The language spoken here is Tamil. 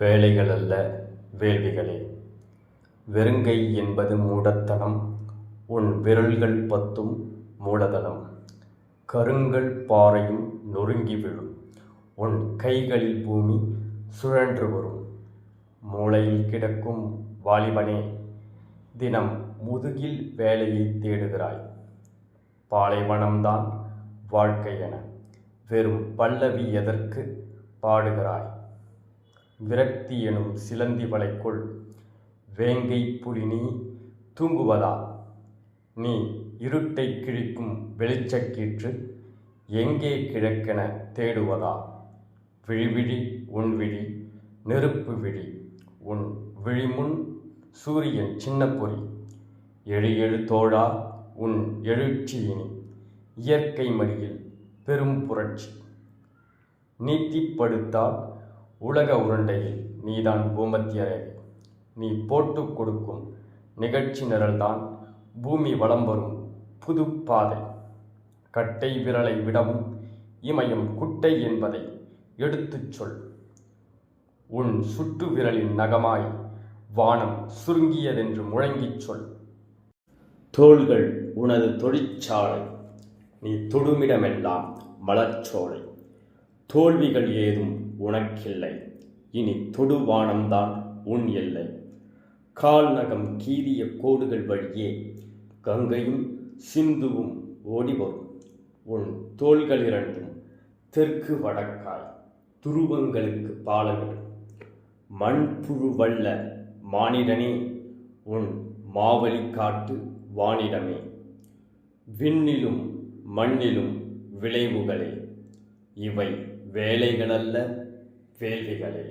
வேலைகள் அல்ல வேள்விகளே. வெறுங்கை என்பது மூடத்தனம் உன் விரல்கள் பத்தும் மூலதனம். கருங்கல் பாறையும் நொறுங்கி விழும் உன் கைகளில் பூமி சுழன்று வரும். மூளையில் கிடக்கும் வாலிபனே தினம் முதுகில் வேலையை தேடுகிறாய். பாலைவனம்தான் வாழ்க்கை என வெறும் பல்லவி எதற்கு பாடுகிறாய்? விரக்தி எனும் சிலந்தி வலைக்குள் வேங்கை புலி நீ தூங்குவதா? நீ இருட்டை கிழிக்கும் வெளிச்சக்கீற்று எங்கே கிழக்கென தேடுவதா? விழிவிழி உன் விழி நெருப்பு விழி உன் விழிமுன் சூரியன் சின்ன பொறி. எழு எழு தோழா உன் எழுச்சியினி இயற்கை மடியில் பெரும் புரட்சி. நீட்டிப்படுத்தால் உலக உருண்டையில் நீதான் பூமத்திய ரேகை நீ போட்டு கொடுக்கும் நிகழ்ச்சி நிரல்தான் பூமி வளம் வரும் புது பாதை. கட்டை விரலை விடவும் இமயம் குட்டை என்பதை எடுத்துச் சொல். உன் சுட்டு விரலின் நகமாய் வானம் சுருங்கியதென்று முழங்கிச் சொல். தோள்கள் உனது தொழிற்சாலை. நீ தொடுமிடமெல்லாம் மலர்ச்சோலை தோல்விகள் ஏதும் உனக்கில்லை. இனி தொடுவானம்தான் உன் எல்லை. கால் நகம் கீறிய கோடுகள் வழியே கங்கையும் சிந்துவும் ஓடி வரும் உன் தோள்கள் இரண்டும் தெற்கு வடக்காய் துருவங்களுக்கு பாலமிடும். மண்புழு வல்ல மானிடனே உன் மாவழி காட்டு வானிடமே. விண்ணிலும் மண்ணிலும் விளைவுகளே இவை வேலைகளல்ல வேள்விகளே